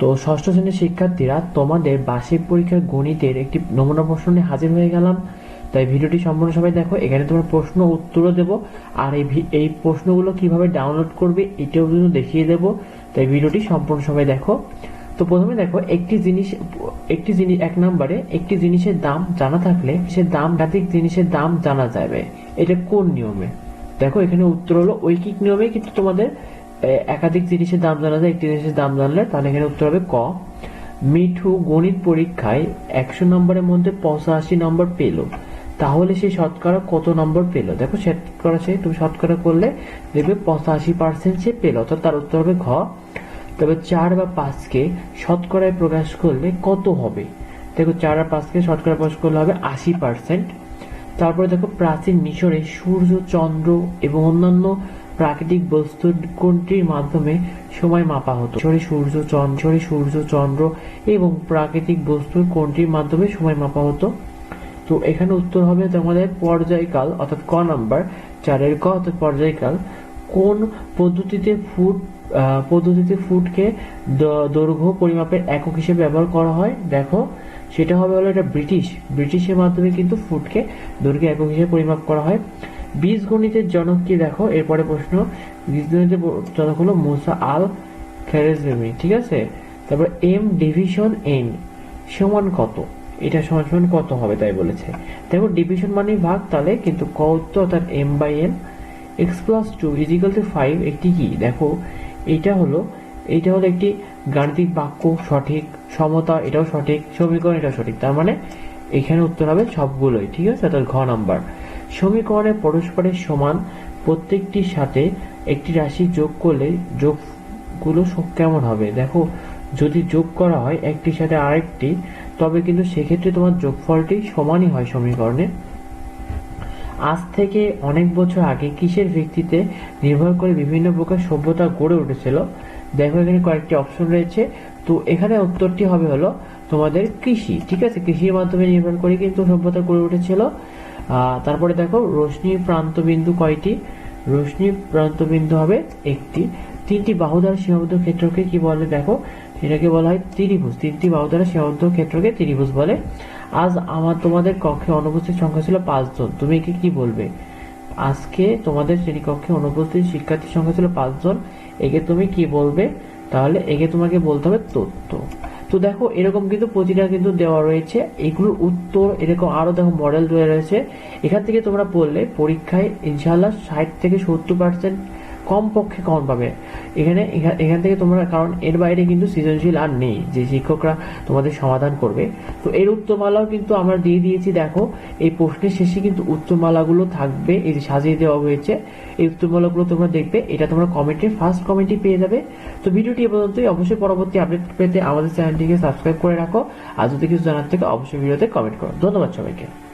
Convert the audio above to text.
তো ষষ্ঠ শ্রেণির শিক্ষার্থীরা তোমাদের বার্ষিক পরীক্ষার গণিতের একটি নমুনা প্রশ্ন নিয়ে হাজির হয়ে গেলাম। তাই ভিডিওটি সম্পূর্ণ সবাই দেখো, এখানে তোমার প্রশ্ন উত্তরও দেবো, আর এই এই প্রশ্নগুলো কীভাবে ডাউনলোড করবে এটাও কিন্তু দেখিয়ে দেবো। তাই ভিডিওটি সম্পূর্ণ সবাই দেখো। তো প্রথমে দেখো, একটি জিনিস একটি জিনিস, এক নম্বরে একটি জিনিসের দাম জানা থাকলে সে দাম একাধিক জিনিসের দাম জানা যাবে। এটা কোন নিয়মে? দেখো, এখানে উত্তর হলো ঐকিক নিয়মে, কিন্তু তোমাদের একাধিক জিনিসের দাম জানা যায়, একটি জিনিসের দাম জানলে তাহলে এখানে উত্তর হবে ক। মিঠু গণিত পরীক্ষায় একশো নম্বরের মধ্যে পঁচাশি নম্বর পেল। তাহলে সে শতকরা কত নম্বর পেল? দেখো শতকরা সে তুমি শতকরা করলে দেখবে পঁচাশি পার্সেন্ট সে পেল, অর্থাৎ তার উত্তর হবে ঘ। তবে চার বা পাঁচকে শতকরায় প্রকাশ করলে কত হবে? দেখো চার আর পাঁচকে শতকরা প্রকাশ করলে হবে আশি পার্সেন্ট তারপরে দেখো প্রাচীন মিশরে সূর্য, চন্দ্র এবং অন্যান্য প্রাকৃতিক বস্তুর কোনটির মাধ্যমে সময় মাপা হতো? মিশরে সূর্য, চন্দ্র মিশরে সূর্য, চন্দ্র এবং প্রাকৃতিক বস্তুর কোনটির মাধ্যমে সময় মাপা হতো? তো এখানে উত্তর হবে তোমাদের পর্যায়কাল, অর্থাৎ ক নাম্বার, চারের ক, অর্থাৎ পর্যায়কাল, কোন পদ্ধতিতে ফুট পদ্ধতিতে ফুটকে দৈর্ঘ্য পরিমাপের একক হিসেবে ব্যবহার করা হয়? দেখো, সেটা হবে হলো এটা ব্রিটিশ। ব্রিটিশের মাধ্যমে কিন্তু ফুটকে দৈর্ঘ্য একক হিসেবে পরিমাপ করা হয়। বীজগণিতের জনক কি দেখো? এরপরে প্রশ্ন বীজগণিতের জনক হলো মুসা আল খেরেজমি, ঠিক আছে? তারপর এম ডিভিশন এন সমান কত? এটা সমান সমান কত হবে তাই বলেছে। দেখো ডিভিশন মানে ভাগ তাহলে, কিন্তু ক উত্তর অর্থাৎ M by N X plus two is equal to five একটি কি? দেখো, এটা হলো এইটা হলো একটি গাণিতিক বাক্য, সঠিক সমতা, এটাও সঠিক, সমীকরণ, এটাও সঠিক। তার মানে এখানে উত্তর হবে সবগুলোই, ঠিক আছে? অর্থাৎ ঘ নাম্বার সমীকরণে পরস্পরের সমান প্রত্যেকটির সাথে একটি রাশি যোগ করলে যোগগুলো কেমন হবে? দেখো, যদি যোগ করা হয় একটির সাথে আরেকটি, তবে কিন্তু সেক্ষেত্রে তোমার যোগফলটি সমানই হয় সমীকরণে। আজ থেকে অনেক বছর আগে কিসের ভিত্তিতে নির্ভর করে বিভিন্ন প্রকার সভ্যতা গড়ে উঠেছিল? দেখো, এখানে কয়েকটি অপশন রয়েছে। তো এখানে উত্তরটি হবে হলো তোমাদের কৃষি। ঠিক আছে? কৃষির মাধ্যমে নির্ভর করে কিন্তু সভ্যতা গড়ে উঠেছিল। তারপরে দেখো, রশ্মি প্রান্তবিন্দু কয়টি? রশ্মি প্রান্তবিন্দু হবে একটি। তিনটি বাহু দ্বারা সীমাবদ্ধ ক্ষেত্রকে কি বলে? দেখো, এটাকে বলা হয় ত্রিভুজ। তিনটি বাহু দ্বারা সীমাবদ্ধ ক্ষেত্রকে ত্রিভুজ বলে। আজ আমার তোমাদের কক্ষে অনুপস্থিত সংখ্যা ছিল পাঁচজন। তুমি একে কি বলবে? আজকে তোমাদের শ্রেণীকক্ষে অনুপস্থিত শিক্ষার্থীর সংখ্যা ছিল পাঁচজন। একে তুমি কি বলবে? তাহলে একে তোমাকে বলতে হবে তথ্য তো দেখো, এরকম কিন্তু প্রতিটা কিন্তু দেওয়া রয়েছে। এগুলোর উত্তর, এরকম আরও দেখো মডেল দেওয়া রয়েছে। এখান থেকে তোমরা পড়লে পরীক্ষায় ইনশাল্লাহ ষাট থেকে সত্তর পার্সেন্ট কম পক্ষে কম পাবে। এখানে, এখা- এখান থেকে তোমরা, কারণ এর বাইরে কিন্তু সৃজনশীল আর নেই, যে শিক্ষকরা তোমাদের সমাধান করবে। তো এর উত্তরমালাও কিন্তু আমরা দিয়ে দিয়েছি, দেখো, এই প্রশ্নের শেষে কিন্তু উত্তরমালাগুলো থাকবে, এই যে সাজিয়ে দেওয়া হয়েছে, এই উত্তরমালাগুলো তোমরা দেখবে, এটা তোমরা কমেন্টে ফার্স্ট কমেন্টে পেয়ে যাবে। তো ভিডিওটি এ পর্যন্তই, অবশ্যই পরবর্তী আপডেট পেতে আমাদের চ্যানেলটিকে সাবস্ক্রাইব করে রাখো, আর যদি কিছু জানার থেকে, অবশ্যই ভিডিওতে কমেন্ট করো। ধন্যবাদ সবাইকে।